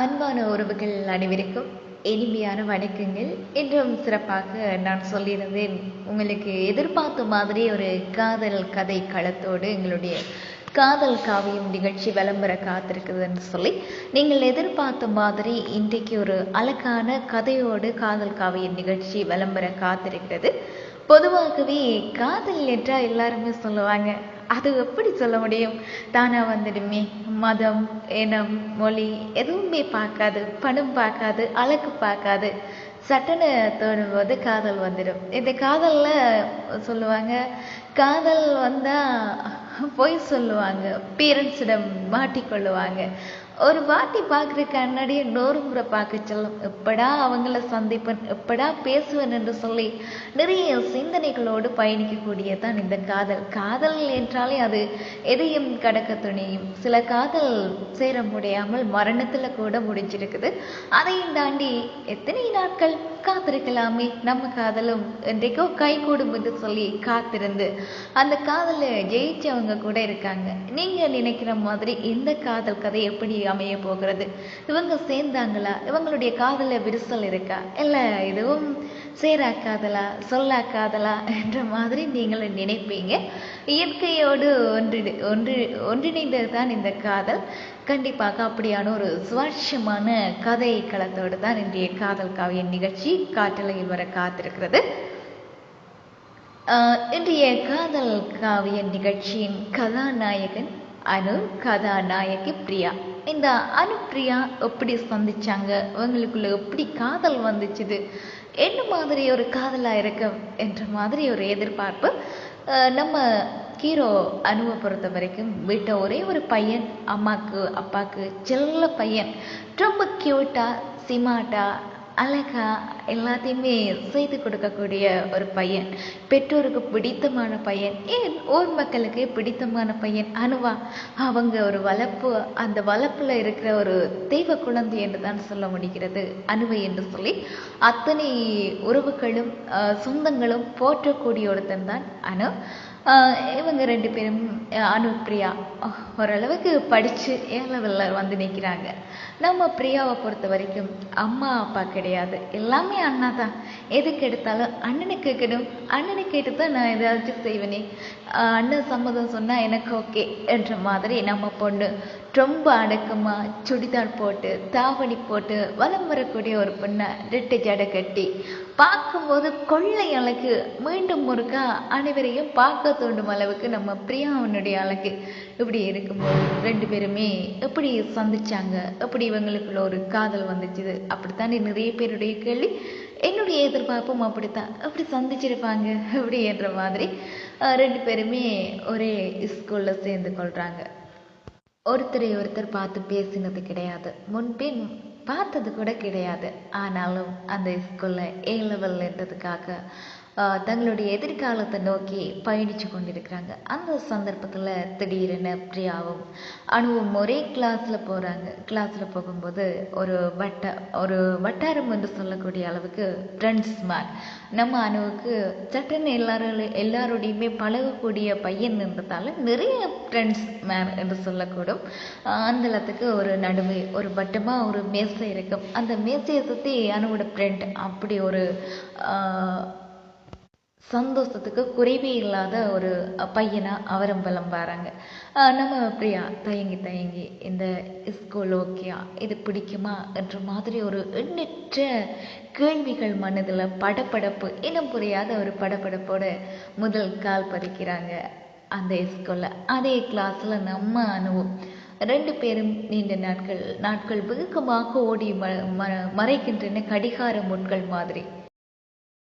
அன்பான உறவுகள் அனைவருக்கும் இனிமையான வணக்கங்கள். இன்றும் சிறப்பாக நான் சொல்லியிருந்தேன் உங்களுக்கு எதிர்பார்த்த மாதிரி ஒரு காதல் கதை களத்தோடு எங்களுடைய காதல் காவியம் நிகழ்ச்சி விளம்பர காத்திருக்குதுன்னு சொல்லி நீங்கள் எதிர்பார்த்த மாதிரி இன்றைக்கு ஒரு அழகான கதையோடு காதல் காவியம் நிகழ்ச்சி விளம்பர காத்திருக்கிறது. பொதுவாகவே காதல் என்றால் எல்லாருமே சொல்லுவாங்க. அது எப்படி சொல்ல முடியும்? தானா வந்துடுமே. மதம் இனம் மொழி எதுவுமே பார்க்காது. பணம் பார்க்காது. அழகு பார்க்காது. சட்டனை தோணும்போது காதல் வந்துடும். இந்த காதலில் சொல்லுவாங்க காதல் வந்தால் பொய் சொல்லுவாங்க. பேரண்ட்ஸிடம் மாட்டிக்கொள்ளுவாங்க. ஒரு வாட்டி பார்க்குற கண்ணாடியை நூறு பார்க்க செல்லும். எப்படா அவங்கள சந்திப்பேன் எப்படா பேசுவேன் என்று சொல்லி நிறைய சிந்தனைகளோடு பயணிக்கக்கூடியதான் இந்த காதல். காதல் என்றாலே அது எதையும் கடக்க துணியும். சில காதல் சேர முடியாமல் மரணத்தில் கூட முடிஞ்சிருக்குது. அதையும் தாண்டி எத்தனை நாட்கள் காத்திருக்கலாமே நம்ம காதலும் என்றைக்கோ கை கூடும் என்று சொல்லி காத்திருந்து அந்த காதலை ஜெயிச்சவங்க கூட இருக்காங்க. நீங்கள் நினைக்கிற மாதிரி இந்த காதல் கதை எப்படி அமைய போகிறது. இவங்க சேர்ந்தாங்களா? இவங்களுடைய காதல விரிசல் இருக்கா? இல்ல இதுவும் சேராக்காதலா காதலா காதலா என்ற மாதிரி நீங்கள் நினைப்பீங்க. இயற்கையோடு ஒன்றி ஒன்றிணைந்தது தான் இந்த காதல். கண்டிப்பாக அப்படியான ஒரு சுவாரஸ்யமான கதை களத்தோடு தான் இன்றைய காதல் காவிய நிகழ்ச்சி காட்டலையில் வர காத்திருக்கிறது. இன்றைய காதல் காவிய நிகழ்ச்சியின் கதாநாயகன் அனு கதாநாயகி பிரியா. இந்த அனுப்பிரியா எப்படி சந்திச்சாங்க? அவங்களுக்குள்ள எப்படி காதல் வந்துச்சுது? என்ன மாதிரி ஒரு காதலாக இருக்கும் என்ற மாதிரி ஒரு எதிர்பார்ப்பு நம்ம ஹீரோ அனுவை பொறுத்த வரைக்கும் வீட்டை ஒரே ஒரு பையன் அம்மாக்கு அப்பாவுக்கு செல்ல பையன். ரொம்ப க்யூட்டாக சிமாட்டா அழகா எல்லாத்தையுமே செய்து கொடுக்கக்கூடிய ஒரு பையன். பெற்றோருக்கு பிடித்தமான பையன். ஏன் ஊர் மக்களுக்கு பிடித்தமான பையன் அனுவா? அவங்க ஒரு வளர்ப்பு அந்த வளர்ப்புல இருக்கிற ஒரு தெய்வ குழந்தை என்று தான் சொல்ல முடிகிறது. அணுவை என்று சொல்லி அத்தனை உறவுகளும் சொந்தங்களும் போற்றக்கூடிய ஒருத்தன் தான் அனு. இவங்க ரெண்டு பேரும் அனுப்பிரியா பிரியா ஓரளவுக்கு படித்து ஏ லெவலில் வந்து நிற்கிறாங்க நம்ம பிரியாவை பொறுத்த வரைக்கும் அம்மா அப்பா கிடையாது. எல்லாமே அண்ணா தான். எதுக்கு எடுத்தாலும் அண்ணனுக்கு கேட்கணும். அண்ணனை கேட்டு தான் நான் ஏதாச்சும் செய்வேனே. அண்ணன் சம்மதம் சொன்னால் எனக்கு ஓகே என்ற மாதிரி நம்ம பொண்ணு ரொம்ப அடக்கமாக சுடிதார் போட்டு தாவணி போட்டு வலம் வரக்கூடிய ஒரு பொண்ணை ரெட்டை ஜடை கட்டி பார்க்கும்போது கொள்ளை அழகு. மீண்டும் ஒருக்கா அனைவரையும் பார்க்க தோண்டும் அளவுக்கு நம்ம பிரியாவனுடைய அழகு. இப்படி இருக்கும்போது ரெண்டு பேருமே எப்படி சந்திச்சாங்க? எப்படி இவங்களுக்குள்ள ஒரு காதல் வந்துச்சுது? அப்படித்தானே நிறைய பேருடைய கேள்வி. என்னுடைய எதிர்பார்ப்பும் அப்படித்தான். அப்படி சந்திச்சிருப்பாங்க அப்படின்ற மாதிரி ரெண்டு பேருமே ஒரே ஸ்கூலில் சேர்ந்து கொள்கிறாங்க ஒருத்தரை ஒருத்தர் பார்த்து பேசினது கிடையாது. முன்பின் பார்த்தது கூட கிடையாது. ஆனாலும் அந்த ஸ்கூலில் ஏ லெவல்ன்றதுக்காக தங்களுடைய எதிர்காலத்தை நோக்கி பயணித்து கொண்டிருக்கிறாங்க. அந்த சந்தர்ப்பத்தில் திடீரென பிரியாவும் அணுவும் ஒரே கிளாஸில் போகிறாங்க கிளாஸில் போகும்போது ஒரு வட்ட ஒரு வட்டாரம் என்று சொல்லக்கூடிய அளவுக்கு ஃப்ரெண்ட்ஸ் மேன் நம்ம அணுவுக்கு சட்டன் எல்லாரும் எல்லாரோடையுமே பழகக்கூடிய பையன் இருந்ததால் நிறைய ஃப்ரெண்ட்ஸ் மேன் என்று சொல்லக்கூடும். அந்த இடத்துக்கு ஒரு நடுவே ஒரு வட்டமாக ஒரு மேசை இருக்கும். அந்த மேசையை சுற்றி அணுவோட ஃப்ரெண்ட் அப்படி ஒரு சந்தோஷத்துக்கு குறைவே இல்லாத ஒரு பையனாக அவரும் பலம் வராங்க நம்ம அப்படியா? தயங்கி தயங்கி இந்த ஸ்கூல் ஓகேயா இது பிடிக்குமா? என்ற மாதிரி ஒரு எண்ணற்ற கேள்விகள் மனதில் படப்படப்பு இனம் புரியாத ஒரு படப்படப்போட முதல் கால் பதிக்கிறாங்க அந்த ஸ்கூலில் அதே கிளாஸில் நம்ம அனுபவம். ரெண்டு பேரும் நீண்ட நாட்கள் நாட்கள் வெகுக்கமாக ஓடி ம மறைக்கின்றன கடிகார முட்கள் மாதிரி.